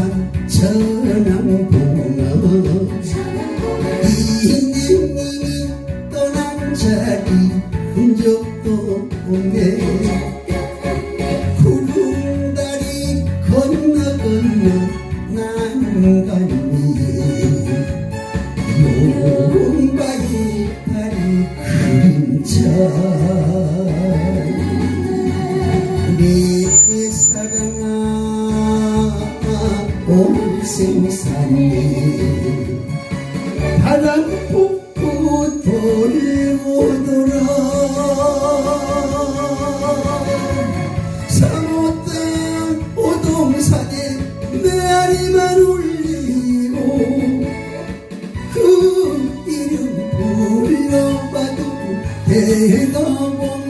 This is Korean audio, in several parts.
부산 천안봉어 이은님이 떠난 자리 흔적도 없네. 구름다리 건너 건너 난간 올생산이 바람 폭포 돌고 돌아 사모땅 오동산에 메아리만 울리고 그 이름 불러봐도 대답 없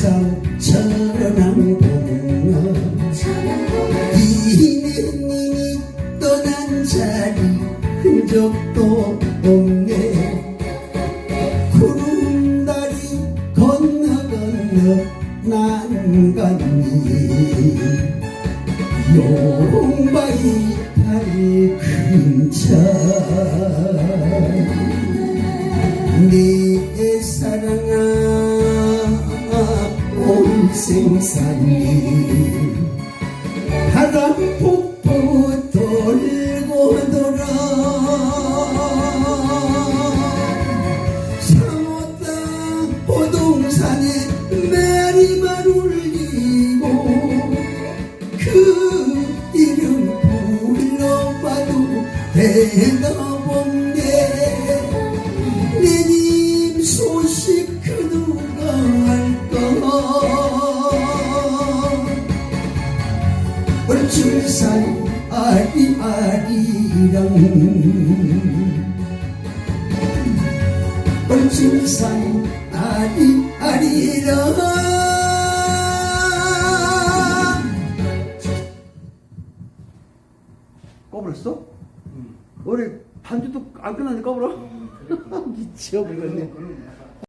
산 천왕봉아 이내님이 떠난 자리 흔적도 없네. 구름다리 건너 건너 난간이 용바위 다리 근 온생산이 바람 폭포 돌고 돌아 상어땅 호동산에 메리만 울리고 그 이름 불러봐도 대답 없 아리 아리랑 아리 아리랑 꺼버렸어? 우리 반주도 안 끝나는데 꺼버려? 미치어버리겠네. 그런 거야.